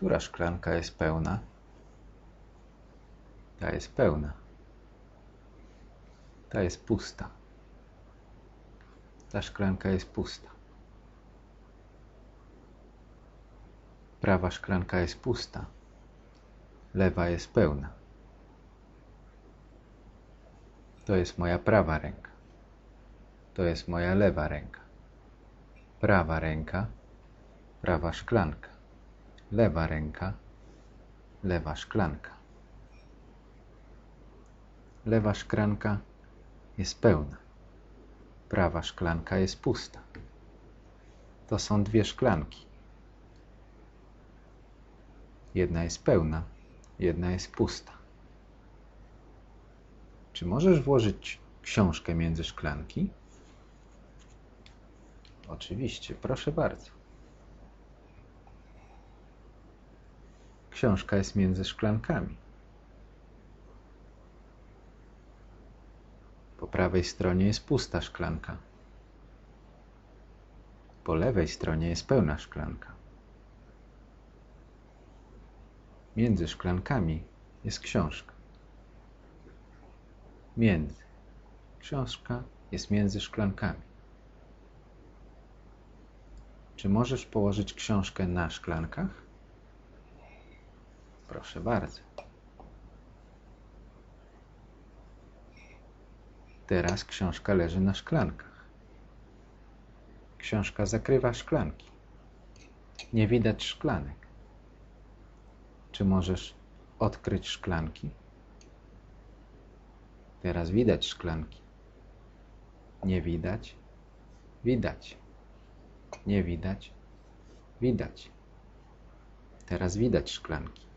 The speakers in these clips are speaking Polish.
Która szklanka jest pełna? Ta jest pełna. Ta jest pusta. Ta szklanka jest pusta. Prawa szklanka jest pusta. Lewa jest pełna. To jest moja prawa ręka. To jest moja lewa ręka. Prawa ręka, prawa szklanka. Lewa ręka, lewa szklanka. Lewa szklanka jest pełna. Prawa szklanka jest pusta. To są dwie szklanki. Jedna jest pełna, jedna jest pusta. Czy możesz włożyć książkę między szklanki? Oczywiście, proszę bardzo. Książka jest między szklankami. Po prawej stronie jest pusta szklanka. Po lewej stronie jest pełna szklanka. Między szklankami jest książka. Między. Książka jest między szklankami. Czy możesz położyć książkę na szklankach? Proszę bardzo. Teraz książka leży na szklankach. Książka zakrywa szklanki. Nie widać szklanek. Czy możesz odkryć szklanki? Teraz widać szklanki. Nie widać. Widać. Nie widać. Widać. Teraz widać szklanki.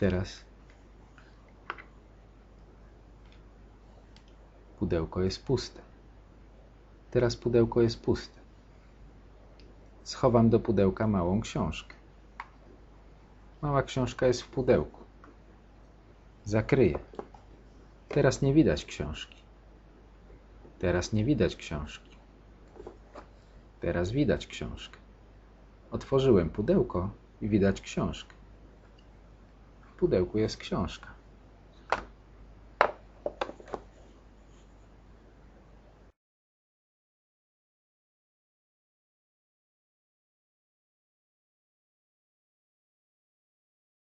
Teraz pudełko jest puste. Teraz pudełko jest puste. Schowam do pudełka małą książkę. Mała książka jest w pudełku. Zakryję. Teraz nie widać książki. Teraz nie widać książki. Teraz widać książkę. Otworzyłem pudełko i widać książkę. Pudełku jest książka.